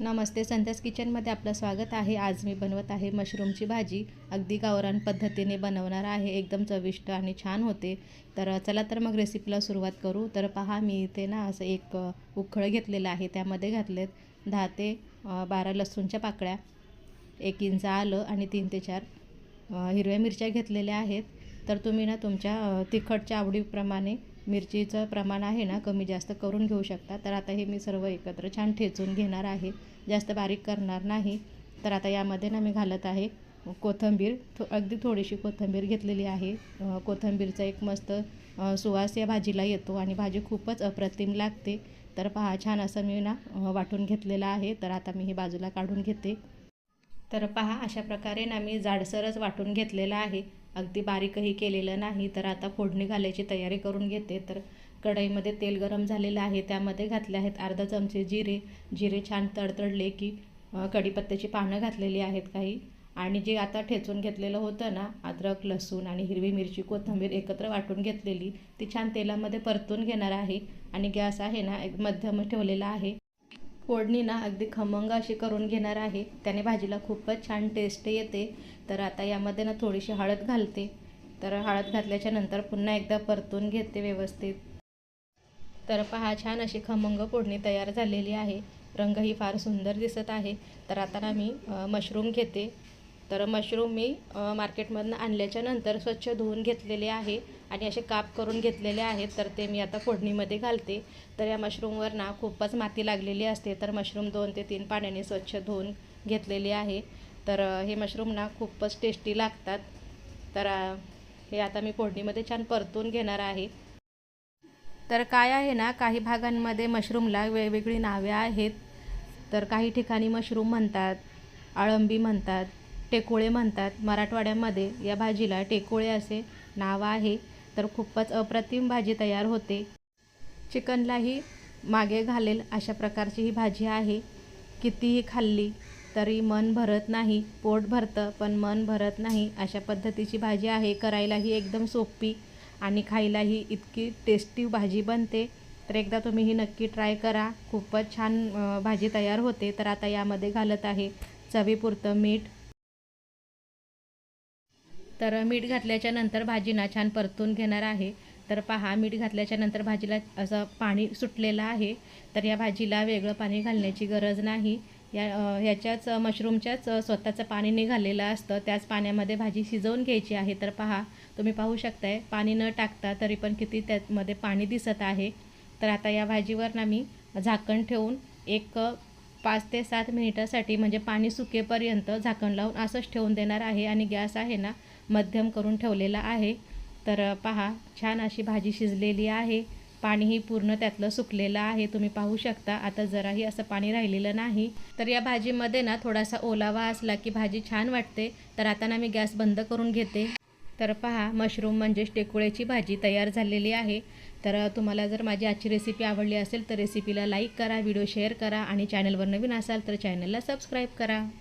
नमस्ते संध्यास किचनमध्ये आपलं स्वागत आहे. आज मी बनवत आहे मशरूमची भाजी. अगदी गावरान पद्धतीने बनवणार आहे. एकदम चविष्ट आणि छान होते. तर चला तर मग रेसिपीला सुरुवात करू. तर पहा मी इथे ना असं एक उखळ घेतलेलं आहे. त्यामध्ये घातलेत दहा ते बारा लसूणच्या पाकळ्या एक इंच आलं आणि तीन ते चार हिरव्या मिरच्या घेतलेल्या आहेत. तर तुम्ही ना तुमच्या तिखटच्या आवडीप्रमाणे मिरचीचं प्रमाण आहे ना कमी जास्त करून घेऊ शकता. तर आता हे मी सर्व एकत्र छान ठेचून घेणार आहे. जास्त बारीक करणार नाही. तर आता यामध्ये ना मी घालत आहे कोथिंबीर. थो अगदी थोडीशी कोथिंबीर घेतलेली आहे. कोथंबीरचा एक मस्त सुवास या भाजीला येतो आणि भाजी खूपच अप्रतिम लागते. तर पहा छान असं मी ना वाटून घेतलेलं आहे. तर आता मी हे बाजूला काढून घेते. तर पहा अशा प्रकारे ना मी जाडसरच वाटून घेतलेलं आहे. अगदी बारीकही केलेलं नाही. तर आता फोडणी घालायची तयारी करून घेते. तर कढईमध्ये तेल गरम झालेलं आहे. त्यामध्ये घातले आहेत अर्धा चमचे जिरे. जिरे छान तडतडले की कढीपत्त्याची पानं घातलेली आहेत काही. आणि जे आता ठेचून घेतलेलं होतं ना अद्रक लसूण आणि हिरवी मिरची कोथिंबीर एकत्र वाटून घेतलेली ती छान तेलामध्ये परतून घेणार आहे. आणि गॅस आहे ना एक मध्यम ठेवलेला आहे. फोडणी ना अगदी खमंग अशी करून घेणार आहे. त्याने भाजीला खूपच छान टेस्ट येते. तर आता यामध्ये ना थोडीशी हळद घालते. तर हळद घातल्याच्या नंतर पुन्हा एकदा परतून घेते व्यवस्थित. तर पहा छान अशी खमंग फोडणी तयार झालेली आहे. रंगही फार सुंदर दिसत आहे. तर आता ना मी मशरूम घेते. तर मशरूम मी मार्केटमधून मार्केटमधनं आणल्याच्या नंतर स्वच्छ धुवून घेतलेले आहे आणि असे काप करून घेतलेले आहेत. तर ते मी आता फोडणीमध्ये घालते. तर या मशरूमवर ना खूपच माती लागलेली असते. तर मशरूम दोन ते तीन पाण्याने स्वच्छ धुवून घेतलेली आहे. तर हे मशरूम ना खूपच टेस्टी लागतात. तर हे आता मी फोडणीमध्ये छान परतून घेणार आहे. तर काय आहे ना काही भागांमध्ये मशरूमला वेगवेगळी नावे आहेत. तर काही ठिकाणी मशरूम म्हणतात अळंबी म्हणतात टेकोळे म्हणतात. मराठवाड्यामध्ये या भाजीला टेकोळे असे नाव आहे तर खूपच अप्रतिम भाजी तयार होते. चिकनलाही मागे घालेल अशा प्रकारची ही भाजी आहे. कितीही खाल्ली तरी मन भरत नाही पोट भरतं पण मन भरत नाही अशा पद्धतीची भाजी आहे. करायलाही एकदम सोपी आणि खायलाही इतकी टेस्टी भाजी बनते. तर एकदा तुम्ही ही नक्की ट्राय करा. खूपच छान भाजी तयार होते. तर आता यामध्ये घालत आहे चवीपुरतं मीठ तर मीठ घातल्याच्या नंतर छान परतून घेणार आहे. तर पहा मीठ घातल्याच्या नंतर भाजीला असं पाणी सुटलेलं आहे. तर या भाजीला वेगळं पाणी घालण्याची गरज नाही. या ह्याच्याच मशरूमच्याच स्वतःचं पाणी निघालेलं असतं. त्याच पाण्यामध्ये भाजी शिजवून घ्यायची आहे. तर पहा तुम्ही पाहू शकताय पाणी न टाकता तरी पण किती त्यामध्ये पाणी दिसत आहे. तर आता या भाजीवर ना मी झाकण ठेवून एक पाच ते सात मिनिटासाठी म्हणजे पाणी सुकेपर्यंत झाकण लावून असंच ठेवून देणार आहे. आणि गॅस आहे ना मध्यम करून ठेवलेला आहे. तर पहा छान अशी भाजी शिजलेली आहे. पाणीही पूर्ण त्यातलं सुकलेलं आहे. तुम्ही पाहू शकता. आता जराही असं पाणी राहिलेलं नाही. तर या भाजीमध्ये ना थोडासा ओलावा असला की भाजी छान वाटते. तर आता ना मी गॅस बंद करून घेते. तर पहा मशरूम म्हणजेच टेकुळ्याची भाजी तयार झालेली आहे. तर तुम्हाला जर माझी आजची रेसिपी आवडली असेल तर रेसिपीला लाईक करा व्हिडिओ शेअर करा आणि चॅनलवर नवीन असाल तर चॅनलला सबस्क्राईब करा.